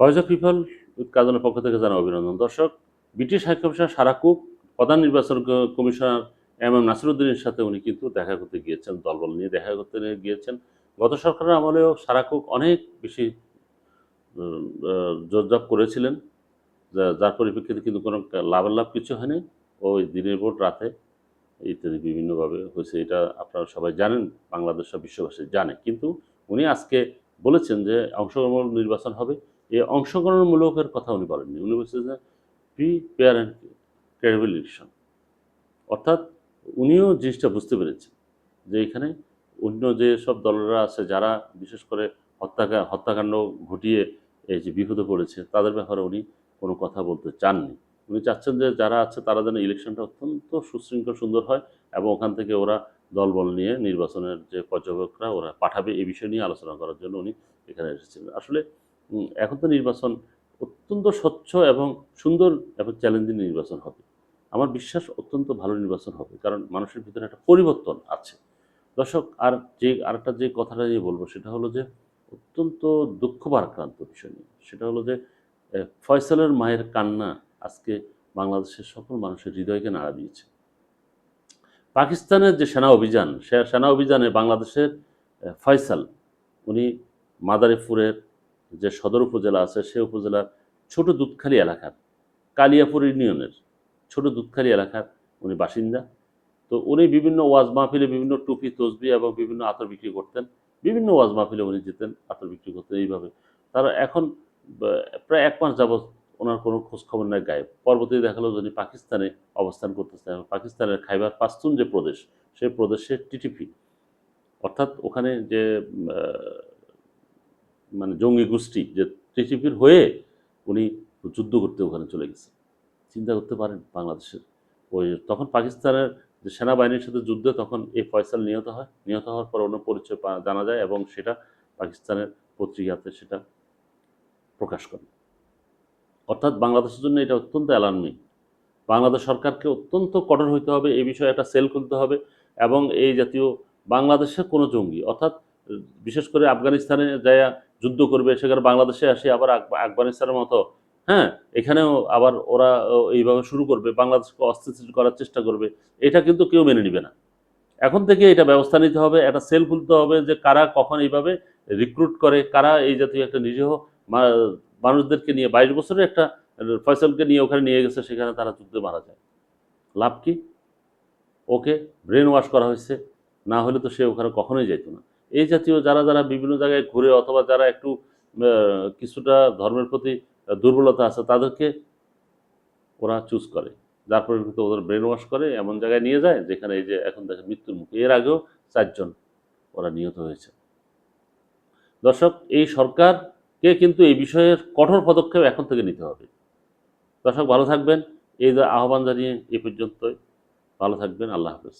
Voice of people কাজনের পক্ষ থেকে জানা অভিনন্দন। দর্শক, ব্রিটিশ হাইকমিশনার সারাকুক প্রধান নির্বাচন কমিশনার এম এম নাসিরুদ্দিনের সাথে উনি কিন্তু দেখা করতে গিয়েছেন, দলবল নিয়ে দেখা করতে গিয়েছেন। গত সরকারের আমলেও সারা সারাকুক অনেক বেশি জোরজাপ করেছিলেন যার পরিপ্রেক্ষিতে কিন্তু কোনো লাভের লাভ কিছু হয়নি। ওই দিনের ভোট, রাতে ইত্যাদি বিভিন্নভাবে হয়েছে, এটা আপনারা সবাই জানেন, বাংলাদেশ সব বিশ্ববাসী জানে। কিন্তু উনি আজকে বলেছেন যে অংশগ্রহণ নির্বাচন হবে এই অংশগ্রহণমূলকের কথা উনি বলেননি। উনি বলছেন যে প্রি পেয়ার অ্যান্ড ইলেকশন অর্থাৎ উনিও জিনিসটা বুঝতে পেরেছেন যে এখানে অন্য যে সব দলেরা আছে, যারা বিশেষ করে হত্যাকা, হত্যাকাণ্ড ঘটিয়ে এই যে বিপদে পড়েছে তাদের ব্যাপারে উনি কোনো কথা বলতে চাননি। উনি চাচ্ছেন যে যারা আছে তারা যেন ইলেকশনটা অত্যন্ত সুশৃঙ্খল, সুন্দর হয় এবং ওখান থেকে ওরা দলবল নিয়ে নির্বাচনের যে পর্যবেক্ষকরা ওরা পাঠাবে এই বিষয় নিয়ে আলোচনা করার জন্য উনি এখানে এসেছিলেন। আসলে এখন তো নির্বাচন অত্যন্ত স্বচ্ছ এবং সুন্দর এবং চ্যালেঞ্জিং নির্বাচন হবে। আমার বিশ্বাস অত্যন্ত ভালো নির্বাচন হবে, কারণ মানুষের ভিতরে একটা পরিবর্তন আছে। দর্শক, আর যে, আরেকটা যে কথাটা নিয়ে বলব সেটা হলো যে, অত্যন্ত দুঃখ ভারাক্রান্ত বিষয় নিয়ে। সেটা হলো যে ফয়সালের মায়ের কান্না আজকে বাংলাদেশের সকল মানুষের হৃদয়কে নাড়া দিয়েছে। পাকিস্তানের যে সেনা অভিযান, সে সেনা অভিযানে বাংলাদেশের ফয়সাল, উনি মাদারীপুরের যে সদর উপজেলা আছে, সে উপজেলার ছোট দুধখালি এলাকার, কালিয়াপুর ইউনিয়নের ছোট দুধখালি এলাকার উনি বাসিন্দা। তো উনি বিভিন্ন ওয়াজ মাহফিলে বিভিন্ন টুপি, তসবি এবং বিভিন্ন আতর বিক্রি করতেন। বিভিন্ন ওয়াজ মাহফিলে উনি যেতেন, আতর বিক্রি করতেন এইভাবে। তারা এখন প্রায় এক মাস যাবৎ ওনার কোনো খোঁজখবর নাই গায়েব। পরবর্তীতে দেখাল যদি পাকিস্তানে অবস্থান করতেছেন পাকিস্তানের খাইবার পাস্তুন যে প্রদেশ, সেই প্রদেশের টিটিপি। অর্থাৎ ওখানে যে মানে জঙ্গি গোষ্ঠী যে টিটিপির হয়ে উনি যুদ্ধ করতে ওখানে চলে গেছে। চিন্তা করতে পারেন বাংলাদেশের ওই তখন পাকিস্তানের যে সেনাবাহিনীর সাথে যুদ্ধে, তখন এই ফয়সাল নিহত হয়। নিহত হওয়ার পর অন্য পরিচয় জানা যায় এবং সেটা পাকিস্তানের পত্রিকাতে সেটা প্রকাশ করে। অর্থাৎ বাংলাদেশের জন্য এটা অত্যন্ত অ্যালার্মিং। বাংলাদেশ সরকারকে অত্যন্ত কঠোর হইতে হবে, এই বিষয়ে একটা সেল খুলতে হবে এবং এই জাতীয় বাংলাদেশের কোনো জঙ্গি, অর্থাৎ বিশেষ করে আফগানিস্তানে যায় যুদ্ধ করবে, সেখানে বাংলাদেশে আসে, আবার আফগানিস্তানের মতো হ্যাঁ? এখানেও আবার ওরা এইভাবে শুরু করবে, বাংলাদেশকে অস্থিতিশীল করার চেষ্টা করবে, এটা কিন্তু কেউ মেনে নিবে না। এখন থেকে এটা ব্যবস্থা নিতে হবে, একটা সেল খুলতে হবে যে কারা কখন এইভাবে রিক্রুট করে, কারা এই জাতীয় একটা নিরীহ মানুষদেরকে নিয়ে, বাইশ বছরের একটা ফয়সলকে নিয়ে ওখানে নিয়ে গেছে, সেখানে তারা যুদ্ধে মারা যায়। লাভ কি? ওকে ব্রেন ওয়াশ করা হয়েছে, না হলে তো সে ওখানে কখনোই যেত না। এই জাতীয় যারা যারা বিভিন্ন জায়গায় ঘুরে অথবা যারা একটু কিছুটা ধর্মের প্রতি দুর্বলতা আছে তাদেরকে ওরা চুজ করে। যার পরিপ্রেক্ষিতে ওদের ব্রেন ওয়াশ করে, এমন জায়গায় নিয়ে যায় যেখানে এই যে এখন দেখেন মৃত্যুর মুখে। এর আগেও চারজন ওরা নিহত হয়েছে। দর্শক, এই সরকারকে কিন্তু এই বিষয়ের কঠোর পদক্ষেপ এখন থেকে নিতে হবে। দর্শক, ভালো থাকবেন। এই আহ্বান জানিয়ে এ পর্যন্তই। ভালো থাকবেন। আল্লাহ হাফেজ।